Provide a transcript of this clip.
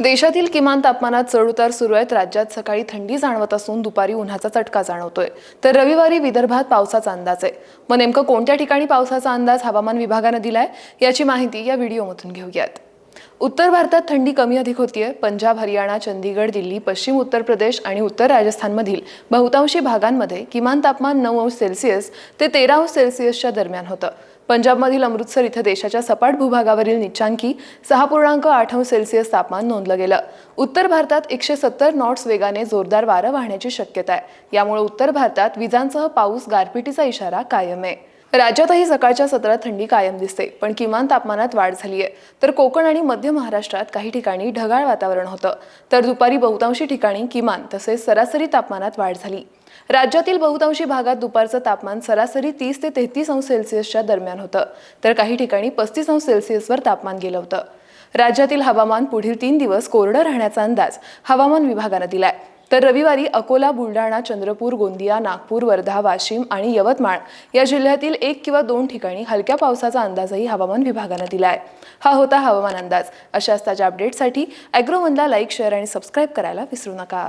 देशातील किमान तापमानात चढउतार सुरू आहेत. राज्यात सकाळी थंडी जाणवत असून दुपारी उन्हाचा चटका जाणवतोय. तर रविवारी विदर्भात पावसाचा अंदाज आहे. मग नेमकं कोणत्या ठिकाणी पावसाचा अंदाज हवामान विभागानं दिलाय याची माहिती या व्हिडिओमधून घेऊयात. उत्तर भारतात थंडी कमी अधिक होतीये. पंजाब हरियाणा चंदीगड दिल्ली पश्चिम उत्तर प्रदेश आणि उत्तर राजस्थानमधील बहुतांशी भागांमध्ये किमान तापमान नऊ अंश सेल्सिअस ते तेरा अंश सेल्सिअसच्या दरम्यान होतं. पंजाबमधील अमृतसर इथं देशाच्या सपाट भूभागावरील निचांकी सहा पूर्णांक आठ अंश सेल्सिअस तापमान नोंदलं गेलं. उत्तर भारतात एकशे सत्तर नॉट्स वेगाने जोरदार वारं वाहण्याची शक्यता आहे. यामुळे उत्तर भारतात विजांसह पाऊस गारपिटीचा इशारा कायम आहे. राज्यातही सकाळच्या सत्रात थंडी कायम दिसते पण किमान तापमानात वाढ झाली आहे तर कोकण आणि मध्य महाराष्ट्रात काही ठिकाणी ढगाळ वातावरण होतं. तर दुपारी बहुतांशी ठिकाणी किमान तसेच सरासरी तापमानात वाढ झाली. राज्यातील बहुतांशी भागात दुपारचं तापमान सरासरी तीस ते तेहतीस अंश सेल्सिअसच्या दरम्यान होतं. तर काही ठिकाणी पस्तीस अंश सेल्सिअसवर तापमान गेलं होतं. राज्यातील हवामान पुढील तीन दिवस कोरडं राहण्याचा अंदाज हवामान विभागानं दिलाय. तर रविवारी अकोला बुलढाणा चंद्रपूर गोंदिया नागपूर वर्धा वाशिम आणि यवतमाळ या जिल्ह्यातील एक किंवा दोन ठिकाणी हलक्या पावसाचा अंदाजही हवामान विभागानं दिला आहे हा होता हवामान अंदाज. अशाच ताज्या अपडेटसाठी ॲग्रोमनला लाईक शेअर आणि सबस्क्राईब करायला विसरू नका.